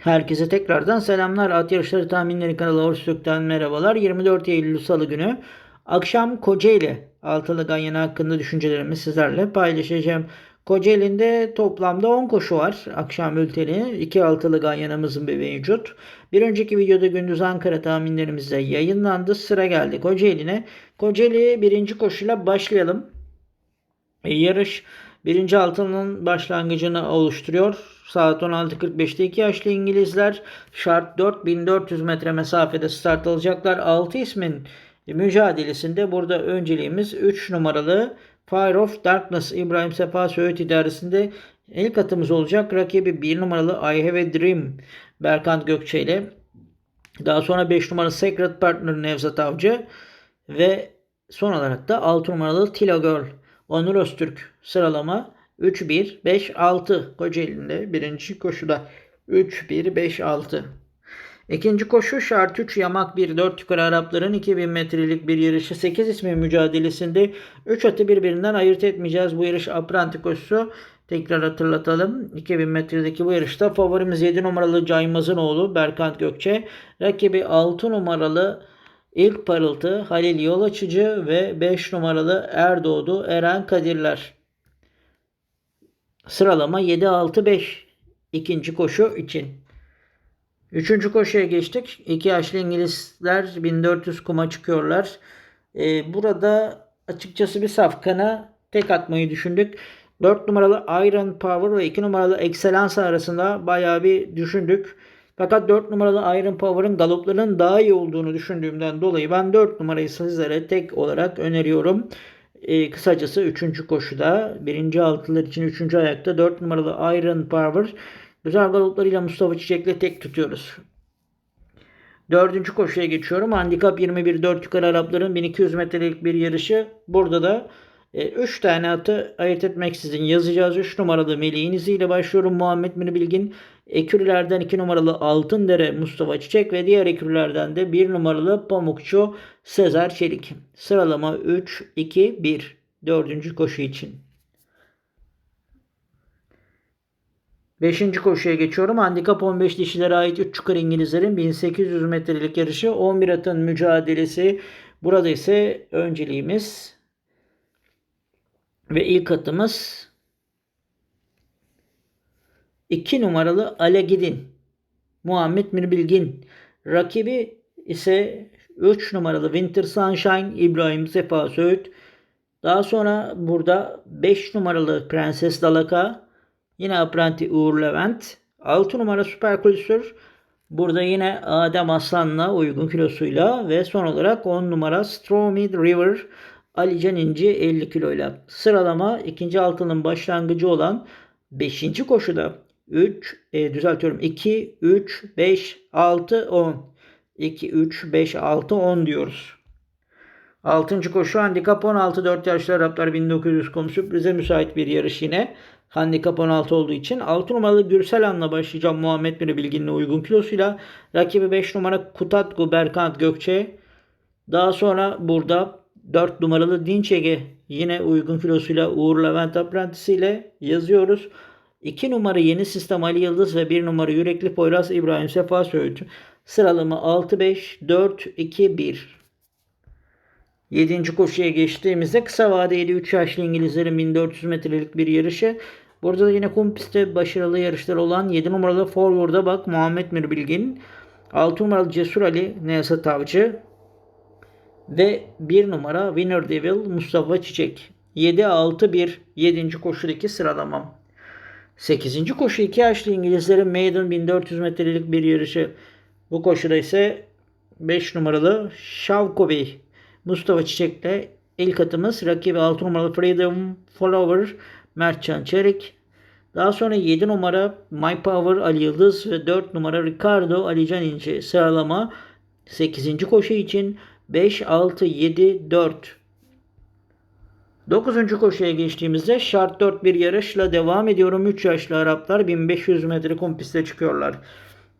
Herkese tekrardan selamlar. At Yarışları Tahminleri kanalı Horstök'ten merhabalar. 24 Eylül Salı günü akşam Kocaeli altılı ganyanı hakkında düşüncelerimi sizlerle paylaşacağım. Kocaeli'nde toplamda 10 koşu var. Akşam bülteni 2 altılı ganyanımızın bir mevcut. Bir önceki videoda gündüz Ankara tahminlerimiz de yayınlandı. Sıra geldi Kocaeli'ne. Kocaeli birinci koşuyla başlayalım. E, yarış birinci altının başlangıcını oluşturuyor. Saat 16.45'te 2 yaşlı İngilizler şart 4400 metre mesafede start alacaklar. 6 ismin mücadelesinde burada önceliğimiz 3 numaralı Fire of Darkness İbrahim Sefa Söğüt idaresinde ilk atımız olacak. Rakibi 1 numaralı I Have a Dream Berkant Gökçe ile daha sonra 5 numaralı Secret Partner Nevzat Avcı ve son olarak da 6 numaralı Tila Girl Onur Öztürk sıralama 3-1-5-6 Kocaeli'nde birinci koşuda 3-1-5-6. İkinci koşu şart 3 yamak 1 4 yukarı Arapların 2000 metrelik bir yarışı 8 ismi mücadelesinde 3 atı birbirinden ayırt etmeyeceğiz. Bu yarış apranti koşusu. Tekrar hatırlatalım. 2000 metredeki bu yarışta favorimiz 7 numaralı Caymaz'ın oğlu Berkant Gökçe. Rakibi 6 numaralı İlk parıltı Halil Yol Açıcı ve 5 numaralı Erdoğdu Eren Kadirler. Sıralama 7-6-5 ikinci koşu için. Üçüncü koşuya geçtik. İki yaşlı İngilizler 1400 kuma çıkıyorlar. Ee, burada açıkçası bir safkana tek atmayı düşündük. 4 numaralı Iron Power ve 2 numaralı Excellence arasında bayağı bir düşündük. Fakat 4 numaralı Iron Power'ın galoplarının daha iyi olduğunu düşündüğümden dolayı ben 4 numarayı sizlere tek olarak öneriyorum. Ee, kısacası 3. koşuda 1. altılar için 3. ayakta 4 numaralı Iron Power güzel galoplarıyla Mustafa Çiçek'le tek tutuyoruz. Dördüncü koşuya geçiyorum. Handikap 21 4 yukarı Arapların 1200 metrelik bir yarışı. Burada da 3 e, tane atı ayırt etmeksizin yazacağız. 3 numaralı Melih'in iziyle başlıyorum. Muhammed Mini Bilgin ekürlerden 2 numaralı Altındere Mustafa Çiçek ve diğer ekürlerden de 1 numaralı Pamukçu Sezer Çelik. Sıralama 3, 2, 1. Dördüncü koşu için. Beşinci koşuya geçiyorum. Handikap 15 dişilere ait 3 çukur İngilizlerin 1800 metrelik yarışı 11 atın mücadelesi. Burada ise önceliğimiz ve ilk atımız 2 numaralı Alegidin. Muhammed Mirbilgin. Rakibi ise 3 numaralı Winter Sunshine İbrahim Sefa Söğüt. Daha sonra burada 5 numaralı Prenses Dalaka. Yine Apranti Uğur Levent. 6 numara Süper Kulüsür. Burada yine Adem Aslan'la uygun kilosuyla ve son olarak 10 numara Stromid River Alican İnci 50 kiloyla. Sıralama ikinci altının başlangıcı olan 5. koşuda 3 e, düzeltiyorum 2 3 5 6 10 2 3 5 6 10 diyoruz. 6. koşu handikap 16 4 yaşlı Araplar 1900 kum sürprize müsait bir yarış yine. Handikap 16 olduğu için 6 numaralı Gürselan'la başlayacağım Muhammed Bini Bilgin'le uygun kilosuyla. Rakibi 5 numara Kutatgu Berkant Gökçe. Daha sonra burada 4 numaralı Dinçege yine uygun kilosuyla Uğur Levent Apprentice ile yazıyoruz. 2 numara Yeni Sistem Ali Yıldız ve 1 numara Yürekli Poyraz İbrahim Sefa Söğüt. Sıralama 6-5-4-2-1. 7. koşuya geçtiğimizde kısa vadeli 3 yaşlı İngilizlerin 1400 metrelik bir yarışı. Burada da yine kum pistte başarılı yarışlar olan 7 numaralı Forward'a bak Muhammed Mirbilgin. 6 numaralı Cesur Ali Nevzat Avcı. Ve 1 numara Winner Devil Mustafa Çiçek. 7-6-1 7. koşudaki sıralamam. 8. koşu 2 yaşlı İngilizlerin Maiden 1400 metrelik bir yarışı. Bu koşuda ise 5 numaralı Şavkovi Mustafa Çiçek'le ilk atımız rakibi 6 numaralı Freedom Flower Mertcan Çelik. Daha sonra 7 numara My Power Ali Yıldız ve 4 numara Ricardo Alican İnce sıralama 8. koşu için 5, 6, 7, 4. 9. koşuya geçtiğimizde şart 4 bir yarışla devam ediyorum. 3 yaşlı Araplar 1500 metre kum piste çıkıyorlar.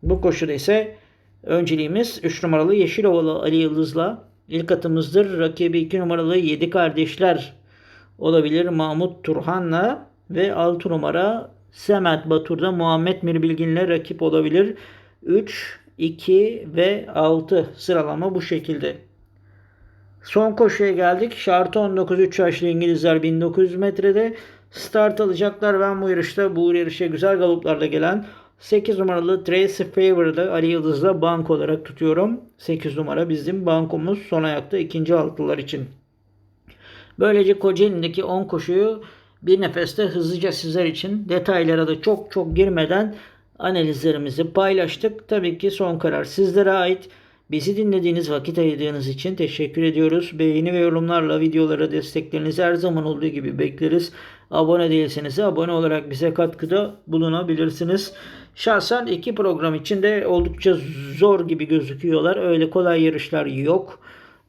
Bu koşuda ise önceliğimiz 3 numaralı Yeşilovalı Ali Yıldız'la ilk atımızdır. Rakibi 2 numaralı 7 kardeşler olabilir Mahmut Turhan'la ve 6 numara Semet Batur'da Muhammed Mirbilgin'le rakip olabilir. 3, 2 ve 6 sıralama bu şekilde. Son koşuya geldik. Şartı 19 3 yaşlı İngilizler 1900 metrede start alacaklar. Ben bu yarışta bu yarışa güzel galoplarla gelen 8 numaralı Tracy Favor'da Ali Yıldız'la bank olarak tutuyorum. 8 numara bizim bankomuz son ayakta ikinci altılar için. Böylece Kocaeli'ndeki 10 koşuyu bir nefeste hızlıca sizler için detaylara da çok çok girmeden analizlerimizi paylaştık. Tabii ki son karar sizlere ait. Bizi dinlediğiniz vakit ayırdığınız için teşekkür ediyoruz. Beğeni ve yorumlarla videolara desteklerinizi her zaman olduğu gibi bekleriz. Abone değilseniz de abone olarak bize katkıda bulunabilirsiniz. Şahsen iki program için de oldukça zor gibi gözüküyorlar. Öyle kolay yarışlar yok.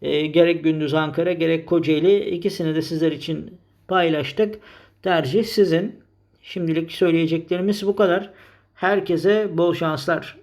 E, gerek Gündüz Ankara gerek Kocaeli ikisini de sizler için paylaştık. Tercih sizin. Şimdilik söyleyeceklerimiz bu kadar. Herkese bol şanslar.